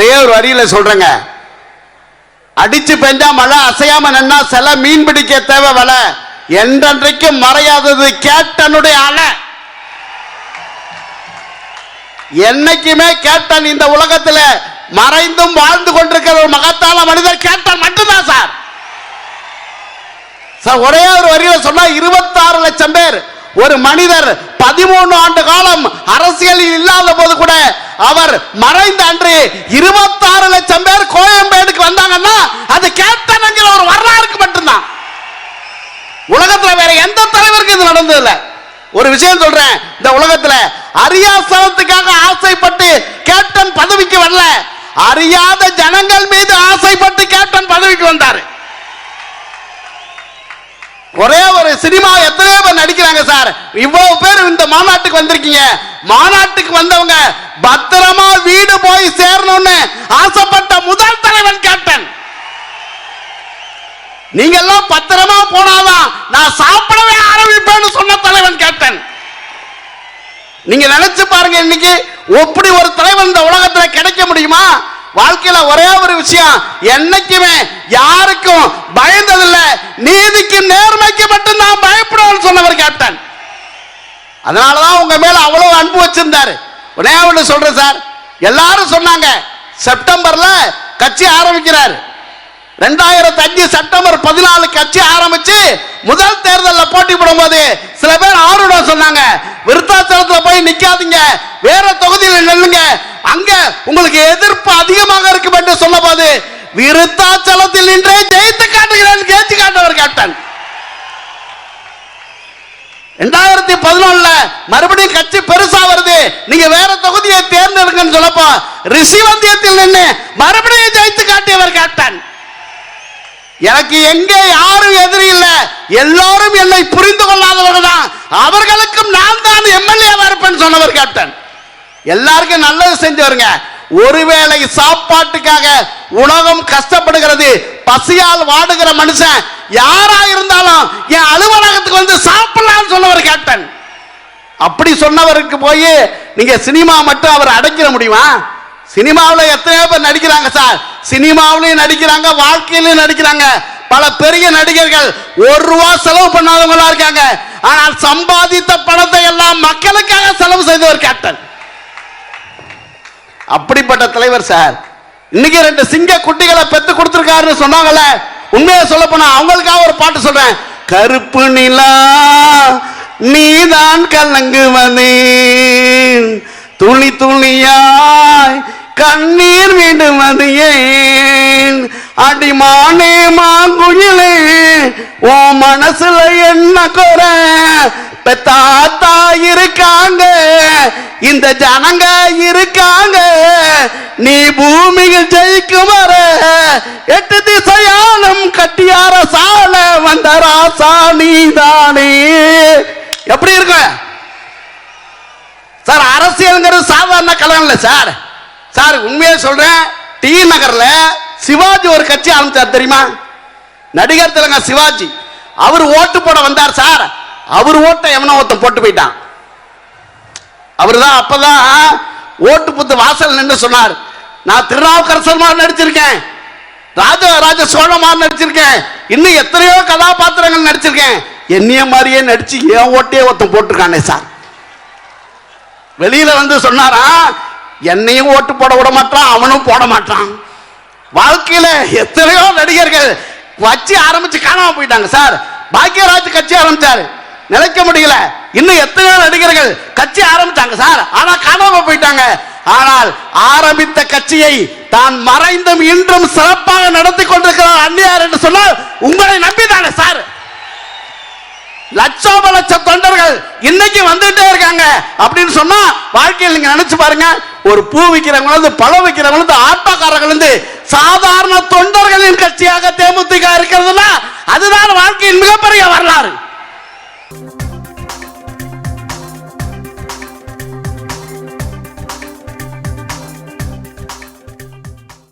ஒரே ஒரு வரியில சொல்றேங்க. அடிச்சு பெஞ்சா மழை அசையாம நின்னா சில மீன் பிடிக்க தேவை வலை. என்றென்றைக்கும் மறையாதது கேப்டனுடைய அலை. என்னைக்குமே கேப்டன் இந்த உலகத்துல மறைந்தும் வாழ்ந்து கொண்டிருக்கிற ஒரு மகத்தான மனிதர் கேப்டன் மட்டும்தான் சார். சார் ஒரே ஒரு வரியில சொன்னா இருபத்தாறு லட்சம் பேர். ஒரு மனிதர் பதிமூணு ஆண்டு காலம் அரசியலில் இல்லாத அவர் மறைந்த அன்று இருபத்தாறு லட்சம் பேர் கோயம்பேடுக்கு வந்தாங்கன்னா அது கேப்டன்ங்கிற ஒரு வரலாறுக்கு மட்டும்தான். உலகத்துல வேற எந்த தலைவருக்கு இது நடந்தது இல்ல ஒரு விஷயம் சொல்றேன் இந்த உலகத்துல அரியாசனத்துக்காக ஆசைப்பட்டு கேப்டன் பதவிக்கு வரல. அறியாத ஜனங்கள் மீது ஆசைப்பட்டு கேப்டன் பதவிக்கு வந்தாரு. ஒரே ஒரு சினிமா எத்தனையோ பேர் நடிக்கிறாங்க சார். இவ்வளவு பேர் மாநாட்டுக்கு வந்திருக்கீங்க. மாநாட்டுக்கு வந்தவங்க பத்திரமா வீடு போய் சேரணும்னு ஆசைப்பட்ட முதல் தலைவன் கேப்டன். நீங்க எல்லாம் பத்திரமா போனாதான் நான் சாப்பிடவே ஆரம்பிப்பேன்னு சொன்ன தலைவன் கேப்டன். நீங்க நினைச்சு பாருங்க இன்னைக்கு எப்படி ஒரு தலைவன் இந்த உலகத்துல கிடைக்க முடியுமா? வாழ்க்கையில ஒரே ஒரு விஷயம் என்னைக்குமே யாருக்கும் பயந்ததில்லை நீதி நேர்மைக்கு மட்டும் நான் பயப்படுவேன் சொன்னவர் கேப்டன் அதனாலதான் உங்க மேல அவ்வளவு அன்பு வச்சிருந்தாரு. உடனே ஒன்று சொல்றேன் சார். எல்லாரும் சொன்னாங்க செப்டம்பர்ல கட்சி ஆரம்பிக்கிறார். ரெண்டாயிரத்தி அஞ்சு செப்டம்பர் பதினாலு கட்சி ஆரம்பிச்சு முதல் தேர்தலில் போட்டி போடும்போது சில பேர் ஆர்வம் சொன்னாங்க விருத்தாச்சலத்தில் போய் நிற்காதீங்க வேற தொகுதியில் நில்லுங்க. அங்க உங்களுக்கு எதிர்ப்பு அதிகமாக இருக்கும் என்று சொன்ன போது விருத்தாச்சலத்தில் நின்றே ஜெயித்து காட்டுகிறேன் கேச்சு காட்டவர் கேப்டன். ரெண்டாயிரத்தி பதினொன்னுல மறுபடியும் கட்சி பெருசா வருது. நீங்க வேற தொகுதியை தேர்ந்தெடுங்கன்னு சொல்லப்போ. ரிஷிவந்தியத்தில் நின்று மறுபடியும் ஜெயித்து காட்டியவர் கேப்டன். எனக்கு எங்க யாரும் எதிரி இல்ல. எல்லாரும் என்னை புரிந்து கொள்ளாதவர்கள் தான். அவர்களுக்கும் நான் தான் எம்எல்ஏ இருப்பேன் சொன்னவர் கேப்டன். எல்லாருக்கும் நல்லது செஞ்சவருங்க ஒருவேளை சாப்பாட்டுக்காக உலகம் கஷ்டப்படுகிறது. பசியால் வாடுகிற மனுஷன் யாரா இருந்தாலும் என் அலுவலகத்துக்கு வந்து சாப்பிடலாம் கேப்டன் அப்படி சொன்னவருக்கு போய் நீங்க சினிமா மட்டும் அவர் அடைக்கிற முடியுமா? சினிமாவில் எத்தனையோ பேர் நடிக்கிறாங்க சார். சினிமாவிலையும் நடிக்கிறாங்க வாழ்க்கையிலும் நடிக்கிறாங்க. பல பெரிய நடிகர்கள் ஒரு ரூபா செலவு பண்ணாதவங்களா இருக்காங்க. ஆனால் சம்பாதித்த பணத்தை எல்லாம் மக்களுக்காக செலவு செய்தவர் கேப்டன். அப்படிப்பட்ட தலைவர் சார். இன்னைக்கு ரெண்டு சிங்க குட்டிகளை பெத்து கொடுத்துருக்காருன்னு சொன்னாங்கல்ல. உண்மையை சொல்ல போனா அவங்களுக்காக ஒரு பாட்டு சொல்றேன். கருப்பு நிலா நீதான் கலங்குவது துளி துளியாய் கண்ணீர் விடுவது ஏன் அடிமானே மாங்குயிலே ஓ மனசுல என்ன குறை? பெத்தாத்தா இருக்காங்க இந்த ஜனங்க இருக்காங்க. நீ பூமியில் ஜெயிக்கும் வர எட்டு திசையாலும் கட்டியார சால வந்த ராசா நீதானே. எப்படி இருக்கு? சார் அரசியல்ங்கிறது சாதாரண கலகம் இல்லை சார். சார் உண்மையை சொல்றேன். டி நகர்ல சிவாஜி ஒரு கட்சி ஆரம்பிச்சார் தெரியுமா? நடிகர் திலங்க சிவாஜி. அவர் ஓட்டு போட வந்தார் சார். அவர் ஓட்டை எவனோ ஒருத்தன் போட்டு போயிட்டான். அவர் தான் அப்பதான் ஓட்டு புத்து வாசல் நின்று சொன்னார். நான் திருநாவுக்கரசர் மாதிரி நடிச்சிருக்கேன். ராஜராஜ சோழமார் நடிச்சிருக்கேன். இன்னும் எத்தனையோ கதாபாத்திரங்கள் நடிச்சிருக்கேன். என்னைய மாதிரியே நடிச்சு என் ஓட்டையே ஒருத்தன் போட்டிருக்கானே சார். வெளியில வந்து சொன்னாரா என்னையும் ஓட்டு போட விட மாட்டான் அவனும் போட மாட்டான். வாழ்க்கையில எத்தனையோ நடிகர்கள் வச்சு ஆரம்பிச்சு காணாம போயிட்டாங்க சார். பாக்கியராஜ் கட்சி ஆரம்பிச்சாரு. நிலைக்க முடியல இன்னும் எத்தனையோ நடிகர்கள் கட்சி ஆரம்பிச்சாங்க சார். ஆனா காணாம போயிட்டாங்க. ஆனால் ஆரம்பித்த கட்சியை தான் மறைந்தும் இன்றும் சிறப்பாக நடத்தி கொண்டிருக்கிறார் அந்நியார் என்று சொன்னால் உங்களை நம்பிதானே சார். லட்சோப லட்ச தொண்டர்கள் இன்னைக்கு வந்துட்டே இருக்காங்க. அப்படின்னு சொன்னா வாழ்க்கையில் நீங்க நினைச்சு பாருங்க ஒரு பூ விற்கிறவங்க இருந்து பழம் விற்கிறவங்க இருந்து ஆட்டோக்காரர்கள் இருந்து சாதாரண தொண்டர்களின் கட்சியாக தேமுதிக இருக்கிறதுனா அதுதான் வாழ்க்கையின் மிகப்பெரிய வரலாறு.